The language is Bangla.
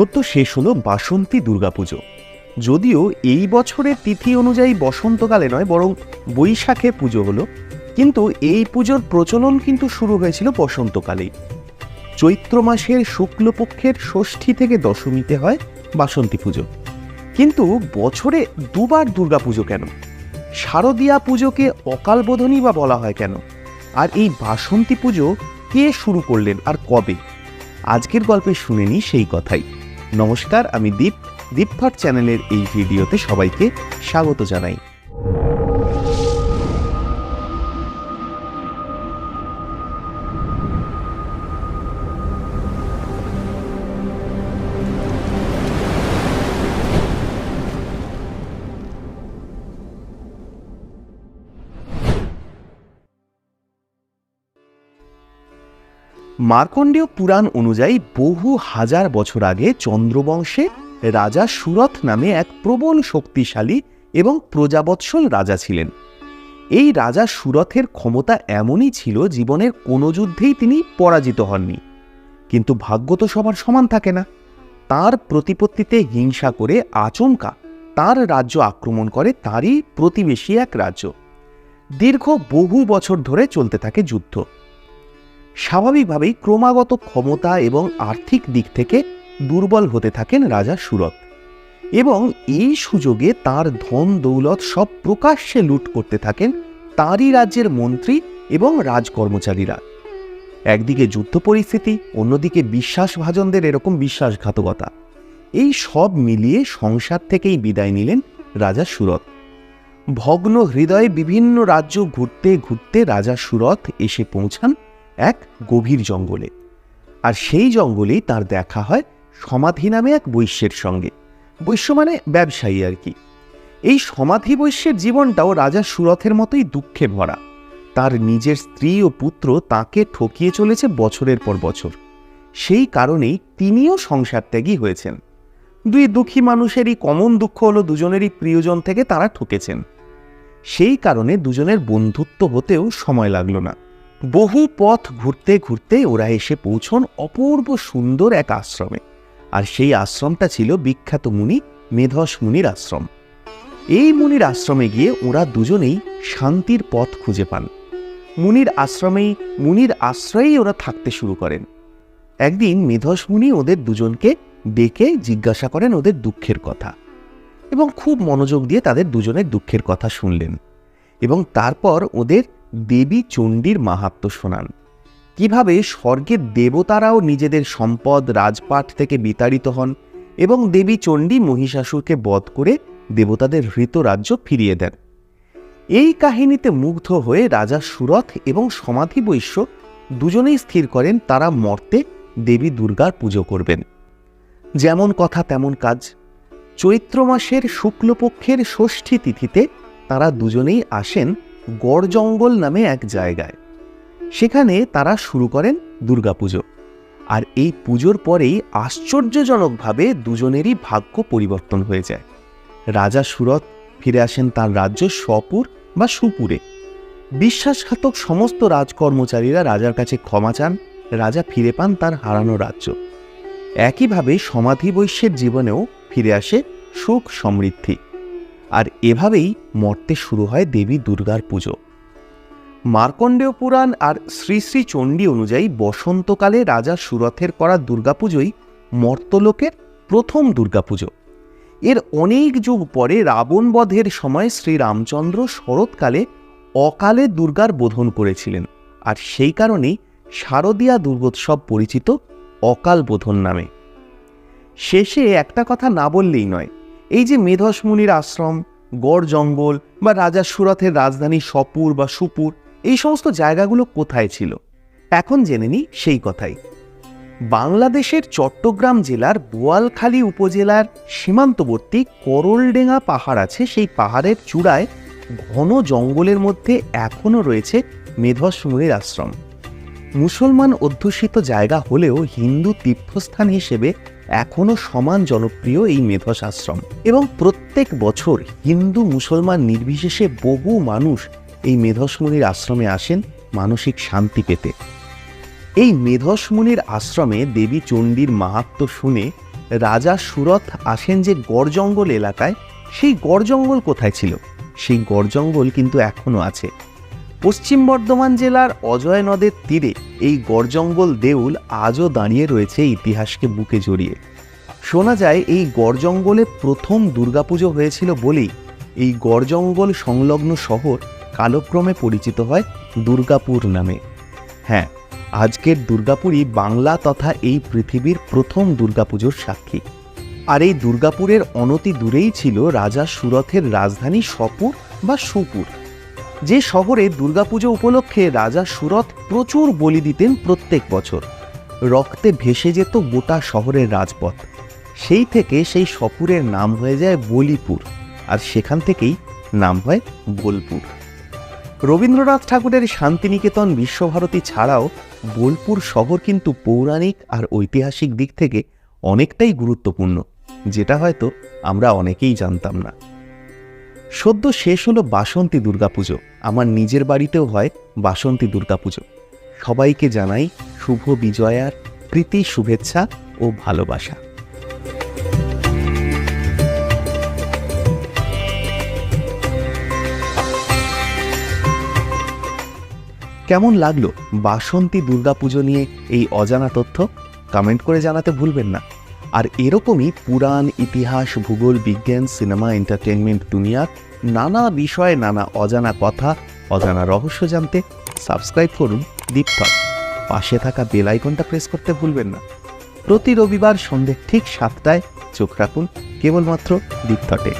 সত্য শেষ হলো বাসন্তী দুর্গাপুজো। যদিও এই বছরের তিথি অনুযায়ী বসন্তকালে নয়, বরং বৈশাখে পুজো হলো। কিন্তু এই পুজোর প্রচলন কিন্তু শুরু হয়েছিল বসন্তকালেই। চৈত্র মাসের শুক্লপক্ষের ষষ্ঠী থেকে দশমীতে হয় বাসন্তী পুজো। কিন্তু বছরে দুবার দুর্গাপুজো কেন? শারদীয়া পুজোকে অকালবোধনী বা বলা হয় কেন? আর এই বাসন্তী পুজো কে শুরু করলেন আর কবে? আজকের গল্পে শুনেনি সেই কথাই। নমস্কার আমি দীপ। দীপফাট চ্যানেলের এই ভিডিওতে সবাইকে স্বাগত জানাই। মার্কণ্ডেয় পুরাণ অনুযায়ী বহু হাজার বছর আগে চন্দ্রবংশে রাজা সুরথ নামে এক প্রবল শক্তিশালী এবং প্রজাবৎসল রাজা ছিলেন। এই রাজা সুরথের ক্ষমতা এমনই ছিল জীবনের কোনো যুদ্ধেই তিনি পরাজিত হননি। কিন্তু ভাগ্য তো সবার সমান থাকে না। তার প্রতিপত্তিতে হিংসা করে আচমকা তার রাজ্য আক্রমণ করে তারই প্রতিবেশী এক রাজ্য। দীর্ঘ বহু বছর ধরে চলতে থাকে যুদ্ধ। স্বাভাবিকভাবেই ক্রমাগত ক্ষমতা এবং আর্থিক দিক থেকে দুর্বল হতে থাকেন রাজা সুরত। এবং এই সুযোগে তার ধন দৌলত সব প্রকাশ্যে লুট করতে থাকেন তারই রাজ্যের মন্ত্রী এবং রাজকর্মচারীরা। একদিকে যুদ্ধ পরিস্থিতি, অন্যদিকে বিশ্বাসভাজনদের এরকম বিশ্বাসঘাতকতা। এই সব মিলিয়ে সংসার থেকেই বিদায় নিলেন রাজা সুরত। ভগ্ন হৃদয়ে বিভিন্ন রাজ্য ঘুরতে ঘুরতে রাজা সুরত এসে পৌঁছান এক গভীর জঙ্গলে। আর সেই জঙ্গলেই তার দেখা হয় সমাধি নামে এক বৈশ্যের সঙ্গে। বৈশ্য মানে ব্যবসায়ী আর কি। এই সমাধি বৈশ্যের জীবনটাও রাজা সুরথের মতোই দুঃখে ভরা। তার নিজের স্ত্রী ও পুত্র তাকে ঠকিয়ে চলেছে বছরের পর বছর। সেই কারণেই তিনিও সংসার ত্যাগী হয়েছেন। দুই দুঃখী মানুষেরই কমন দুঃখ হলো দুজনেরই প্রিয়জন থেকে তারা ঠকেছেন। সেই কারণে দুজনের বন্ধুত্ব হতেও সময় লাগল না। বহু পথ ঘুরতে ঘুরতে ওরা এসে পৌঁছন অপূর্ব সুন্দর এক আশ্রমে। আর সেই আশ্রমটা ছিল বিখ্যাত মুনি মেধস মুনির আশ্রম। এই মুনির আশ্রমে গিয়ে ওরা দুজনেই শান্তির পথ খুঁজে পান। মুনির আশ্রমেই মুনির আশ্রয়েই ওরা থাকতে শুরু করেন। একদিন মেধস মুনি ওদের দুজনকে ডেকে জিজ্ঞাসা করেন ওদের দুঃখের কথা এবং খুব মনোযোগ দিয়ে তাদের দুজনের দুঃখের কথা শুনলেন। এবং তারপর ওদের দেবী চণ্ডীর মাহাত্ম শোনান। কীভাবে স্বর্গের দেবতারাও নিজেদের সম্পদ রাজপাট থেকে বিতাড়িত হন এবং দেবী চণ্ডী মহিষাসুরকে বধ করে দেবতাদের হৃত রাজ্য ফিরিয়ে দেন। এই কাহিনীতে মুগ্ধ হয়ে রাজা সুরথ এবং সমাধি বৈশ্য দুজনেই স্থির করেন তারা মর্তে দেবী দুর্গার পুজো করবেন। যেমন কথা তেমন কাজ। চৈত্র মাসের শুক্লপক্ষের ষষ্ঠী তিথিতে তারা দুজনেই আসেন গড় জঙ্গল নামে এক জায়গায়। সেখানে তারা শুরু করেন দুর্গাপুজো। আর এই পুজোর পরেই আশ্চর্যজনকভাবে দুজনেরই ভাগ্য পরিবর্তন হয়ে যায়। রাজা সুরত ফিরে আসেন তার রাজ্য স্বপুর বা সুপুরে। বিশ্বাসঘাতক সমস্ত রাজকর্মচারীরা রাজার কাছে ক্ষমা চান, রাজা ফিরে পান তার হারানো রাজ্য। একইভাবে সমাধি বৈশ্যের জীবনেও ফিরে আসে সুখ সমৃদ্ধি। আর এভাবেই মর্তে শুরু হয় দেবী দুর্গার পুজো। মার্কণ্ডেয় পুরাণ আর শ্রী শ্রী চণ্ডী অনুযায়ী বসন্তকালে রাজা সুরথের করা দুর্গাপুজোই মর্তলোকের প্রথম দুর্গাপুজো। এর অনেক যুগ পরে রাবণ বধের সময় শ্রীরামচন্দ্র শরৎকালে অকালে দুর্গার বোধন করেছিলেন আর সেই কারণেই শারদীয়া দুর্গোৎসব পরিচিত অকাল বোধন নামে। শেষে একটা কথা না বললেই নয় এই যে মেধস মুনির আশ্রম, গড় জঙ্গল বা রাজা সুরথের রাজধানী সপুর বা সুপুর, এই সমস্ত জায়গাগুলো কোথায় ছিল? এখন জেনে নিই সেই কথাই। বাংলাদেশের চট্টগ্রাম জেলার বোয়ালখালী উপজেলার সীমান্তবর্তী করলডেঙ্গা পাহাড় আছে, সেই পাহাড়ের চূড়ায় ঘন জঙ্গলের মধ্যে এখনও রয়েছে মেধস মুনির আশ্রম। মুসলমান অধ্যুষিত জায়গা হলেও হিন্দু তীর্থস্থান হিসেবে এখনও সমান জনপ্রিয় এই মেধস আশ্রম এবং প্রত্যেক বছর হিন্দু মুসলমান নির্বিশেষে বহু মানুষ এই মেধস মুনির আশ্রমে আসেন মানসিক শান্তি পেতে। এই মেধস মুনির আশ্রমে দেবী চণ্ডীর মাহাত্ম শুনে রাজা সুরথ আসেন যে গড় জঙ্গল এলাকায়, সেই গড় জঙ্গল কোথায় ছিল? সেই গড় জঙ্গল কিন্তু এখনও আছে। পশ্চিম বর্ধমান জেলার অজয় নদের তীরে এই গড়জঙ্গল দেউল আজও দাঁড়িয়ে রয়েছে ইতিহাসকে বুকে জড়িয়ে। শোনা যায়, এই গড়জঙ্গলে প্রথম দুর্গাপুজো হয়েছিল বলেই এই গড়জঙ্গল সংলগ্ন শহর কালক্রমে পরিচিত হয় দুর্গাপুর নামে। হ্যাঁ আজকের দুর্গাপুরই বাংলা তথা এই পৃথিবীর প্রথম দুর্গাপুজোর সাক্ষী। আর এই দুর্গাপুরের অনতি দূরেই ছিল রাজা সুরথের রাজধানী সপুর বা সুপুর। যে শহরে দুর্গাপুজো উপলক্ষে রাজা সুরথ প্রচুর বলি দিতেন প্রত্যেক বছর। রক্তে ভেসে যেত গোটা শহরের রাজপথ। সেই থেকে সেই সপুরের নাম হয়ে যায় বলিপুর, আর সেখান থেকেই নাম হয় বোলপুর। রবীন্দ্রনাথ ঠাকুরের শান্তিনিকেতন বিশ্বভারতী ছাড়াও বোলপুর শহর কিন্তু পৌরাণিক আর ঐতিহাসিক দিক থেকে অনেকটাই গুরুত্বপূর্ণ, যেটা হয়তো আমরা অনেকেই জানতাম না। সদ্য শেষ হলো বাসন্তী দুর্গাপুজো। আমার নিজের বাড়িতেও হয় বাসন্তী দুর্গাপুজো। সবাইকে জানাই শুভ বিজয়ার প্রীতি, শুভেচ্ছা ও ভালোবাসা। কেমন লাগল বাসন্তী দুর্গাপুজো নিয়ে এই অজানা তথ্য? কমেন্ট করে জানাতে ভুলবেন না। আর এরকমই পুরাণ, ইতিহাস, ভূগোল, বিজ্ঞান, সিনেমা এন্টারটেনমেন্ট দুনিয়ার নানা বিষয়ে নানা অজানা কথা, অজানা রহস্য জানতে সাবস্ক্রাইব করুন দীপথক পাশে থাকা বেল আইকনটা প্রেস করতে ভুলবেন না। প্রতি রবিবার সন্ধ্যে ঠিক সাতটায় চোখ রাখুন, কেবলমাত্র দীপথটে